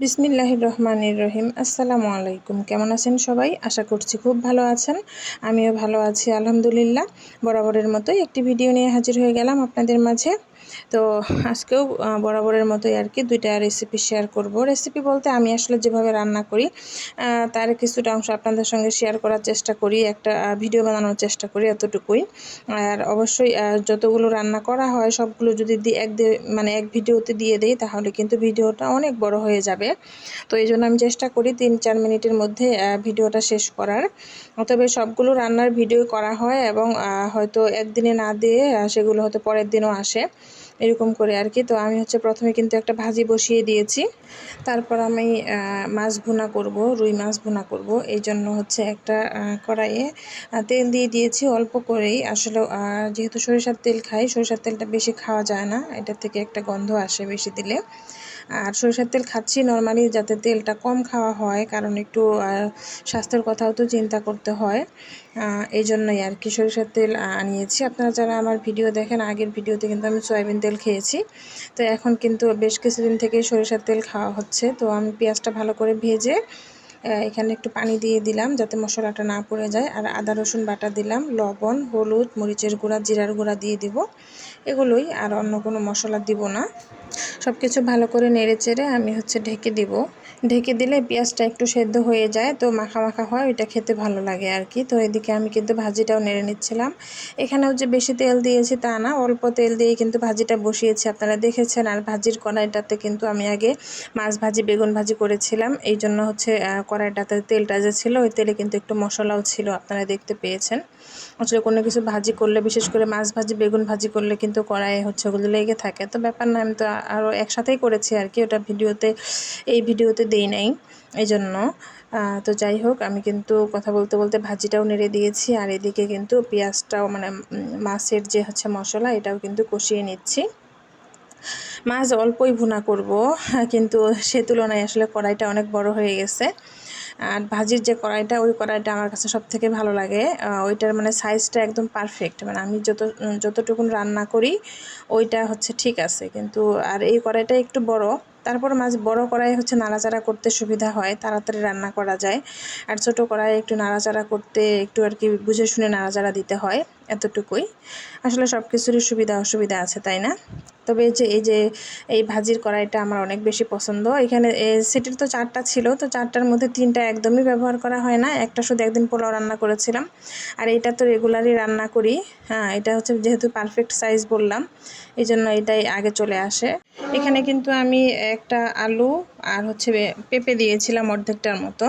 বিসমিল্লাহির রহমানির রহিম। আসসালামু আলাইকুম কেমন আছেন সবাই? আশা করছি খুব ভালো আছেন। আমিও ভালো আছি, আলহামদুলিল্লাহ। বরাবরের মতোই একটি ভিডিও নিয়ে হাজির হয়ে গেলাম আপনাদের মাঝে। তো আজকেও বরাবরের মতোই আর কি দুইটা রেসিপি শেয়ার করব। রেসিপি বলতে আমি আসলে যেভাবে রান্না করি তার কিছুটা অংশ আপনাদের সঙ্গে শেয়ার করার চেষ্টা করি, একটা ভিডিও বানানোর চেষ্টা করি এতটুকুই। আর অবশ্যই যতগুলো রান্না করা হয়, সবগুলো যদি এক মানে এক ভিডিওতে দিয়ে দেই, তাহলে কিন্তু ভিডিওটা অনেক বড় হয়ে যাবে। তো এই জন্য আমি চেষ্টা করি তিন, চার মিনিটের মধ্যে ভিডিওটা শেষ করার। তবে সবগুলো রান্নার ভিডিও করা হয় এবং হয়তো একদিনে না দিয়ে সেগুলো হয়তো পরের দিনও আসে। এরকম করে আর কি। তো আমি হচ্ছে প্রথমে কিন্তু একটা ভাজি বসিয়ে দিয়েছি। তারপর আমি মাছ ভুনা করব, রুই মাছ ভুনা করব। এই জন্য হচ্ছে একটা কড়াইয়ে তেল দিয়ে দিয়েছি অল্প করেই। আসলে যেহেতু সরিষার তেল খাই, সরিষার তেলটা বেশি খাওয়া যায় না। এটা থেকে একটা গন্ধ আসে বেশি দিলে। আর সরিষার তেল খাচ্ছি। নর্মালি যাতে তেলটা কম খাওয়া হয়, কারণ একটু স্বাস্থ্যের কথাও তো চিন্তা করতে হয়। এই জন্যই আর কি সরিষার তেল আনিয়েছি। আপনারা যারা আমার ভিডিও দেখেন, আগের ভিডিওতে কিন্তু আমি সয়াবিন তেল খেয়েছি। তো এখন কিন্তু বেশ কিছুদিন থেকে সরিষার তেল খাওয়া হচ্ছে। তো আমি পেঁয়াজটা ভালো করে ভেজে এখানে একটু পানি দিয়ে দিলাম যাতে মশলাটা না পড়ে যায়। আর আদা, রসুন বাটা দিলাম, লবণ, হলুদ, মরিচের গুঁড়া, জিরার গুঁড়া দিয়ে দিব। এগুলোই আর অন্য কোনো মশলা দিব না। সব কিছু ভালো করে নেড়ে চেড়ে আমি হচ্ছে ঢেকে দিব। ঢেকে দিলে পেঁয়াজটা একটু সেদ্ধ হয়ে যায়, তো মাখা মাখা হয়, ওইটা খেতে ভালো লাগে আর কি। তো এদিকে আমি কিন্তু ভাজিটাও নেড়ে নিচ্ছিলাম। এখানেও যে বেশি তেল দিয়েছি তা না, অল্প তেল দিয়ে কিন্তু ভাজিটা বসিয়েছি। আপনারা দেখেছেন, আর ভাজির কড়াইটাতে কিন্তু আমি আগে মাছ ভাজি, বেগুন ভাজি করেছিলাম। এই জন্য হচ্ছে কড়াইটাতে তেলটা যে ছিল, ওই তেলে কিন্তু একটু মশলাও ছিল, আপনারা দেখতে পেয়েছেন। আসলে কোনো কিছু ভাজি করলে, বিশেষ করে মাছ ভাজি, বেগুন ভাজি করলে কিন্তু কড়াইয়ে হচ্ছে ওগুলো লেগে থাকে। তো ব্যাপার না, আমি তো আরও একসাথেই করেছি আর কি। ওটা ভিডিওতে, এই ভিডিওতে দেই নাই এই জন্য তো যাই হোক, আমি কিন্তু কথা বলতে বলতে ভাজিটাও নেড়ে দিয়েছি আর এদিকে কিন্তু পেঁয়াজটাও মানে মাছের যে হচ্ছে মশলা, এটাও কিন্তু কষিয়ে নিচ্ছি। মাছ অল্পই ভুনা করব, কিন্তু সে তুলনায় আসলে কড়াইটা অনেক বড় হয়ে গেছে। আর ভাজির যে কড়াইটা, ওই কড়াইটা আমার কাছে সব থেকে ভালো লাগে। ওইটার মানে সাইজটা একদম পারফেক্ট মানে আমি যত যতটুকুন রান্না করি, ওইটা হচ্ছে ঠিক আছে। কিন্তু, আর এই কড়াইটা একটু বড়, তারপর মাছ বড় কড়াই হচ্ছে নাড়াচাড়া করতে সুবিধা হয়, তাড়াতাড়ি রান্না করা যায়। আর ছোটো কড়াই একটু নাড়াচাড়া করতে একটু আর কি বুঝে শুনে নাড়াচাড়া দিতে হয়, এতটুকুই। আসলে সব কিছুরই সুবিধা অসুবিধা আছে, তাই না? তবে যে, এই যে, এই ভাজির কড়াইটা আমার অনেক বেশি পছন্দ। এখানে সেটির তো চারটা ছিল, তো চারটার মধ্যে তিনটা একদমই ব্যবহার করা হয় না। একটা শুধু একদিন পোলাও রান্না করেছিলাম। আর এটা তো রেগুলারই রান্না করি। হ্যাঁ এটা হচ্ছে যেহেতু পারফেক্ট সাইজ বললাম এই জন্য এটাই আগে চলে আসে। এখানে কিন্তু আমি একটা আলু আর হচ্ছে পেঁপে দিয়েছিলাম অর্ধেকটার মতো।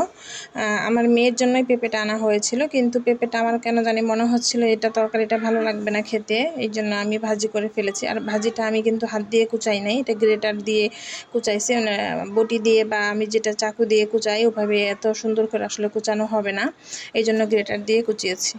আমার মেয়ের জন্যই পেঁপেটা আনা হয়েছিল, কিন্তু পেঁপেটা আমার কেন জানি মনে হচ্ছিল এটা তরকারিটা ভালো লাগবে না খেতে, এই জন্য আমি ভাজি করে ফেলেছি। আর ভাজিটা আমি কিন্তু হাত দিয়ে কুচাই নাই, এটা গ্রেটার দিয়ে কুচাইছি মানে বটি দিয়ে বা আমি যেটা চাকু দিয়ে কুচাই, ওভাবে এত সুন্দর করে আসলে কুচানো হবে না, এই জন্য গ্রেটার দিয়ে কুচিয়েছি।